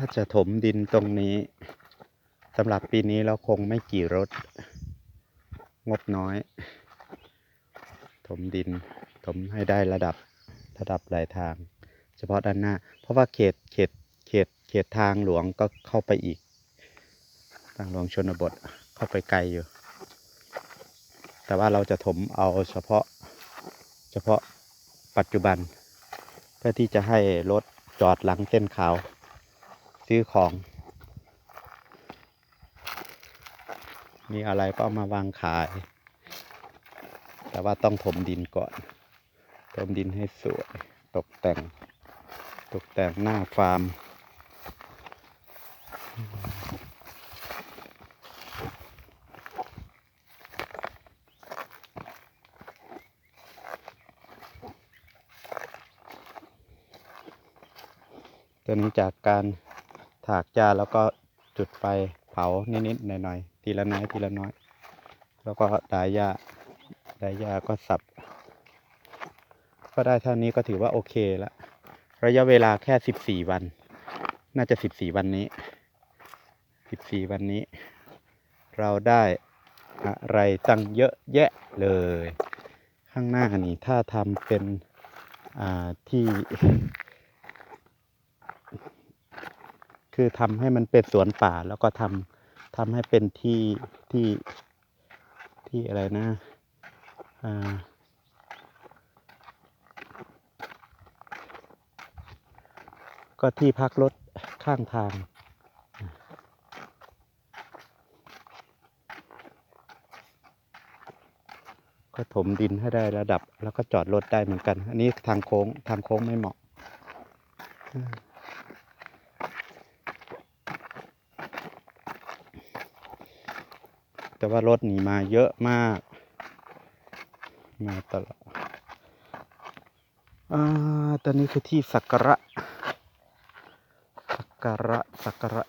ถ้าจะถมดินตรงนี้สำหรับปีนี้เราคงไม่กี่รถ งบน้อย ถมดินถมให้ได้ระดับระดับหลายทาง เฉพาะด้านหน้า เพราะว่าเขตเขตเขตเขตทางหลวงก็เข้าไปอีก ทางหลวงชนบทเข้าไปไกลอยู่ แต่ว่าเราจะถมเอาเฉพาะเฉพาะปัจจุบัน เพื่อที่จะให้รถจอดหลังเส้นขาว ซื้อของ มีอะไรก็มาวางขาย แต่ว่าต้องถมดินก่อนถมดินให้สวย ตกแต่ง ตกแต่งหน้าฟาร์มตัวนี้จากการ ถากหญ้าแล้วก็จุดไฟเผานิดๆหน่อยๆทีละน้อยทีละน้อย แล้วก็ดายหญ้าดายหญ้าก็สับ ก็ได้เท่านี้ก็ถือว่าโอเคละระยะเวลาแค่สิบสี่วัน น่าจะสิบสี่วันนี้สิบสี่วันนี้ เราได้อะไรตั้งเยอะแยะเลย ข้างหน้านี่ถ้าทำเป็นอ่าที่ คือทำให้มันเป็นสวนป่าแล้วก็ทำทำให้เป็นที่ที่ที่อะไรนะอ่าก็ที่พักรถข้างทาง ก็ถมดินให้ได้ระดับ แล้วก็จอดรถได้เหมือนกัน อันนี้ทางโค้งทางโค้งไม่เหมาะอืม แต่ว่ารถหนีมาเยอะมาก มาตลอดอ่าตอนนี้คือที่สักการะสักการะสักการะ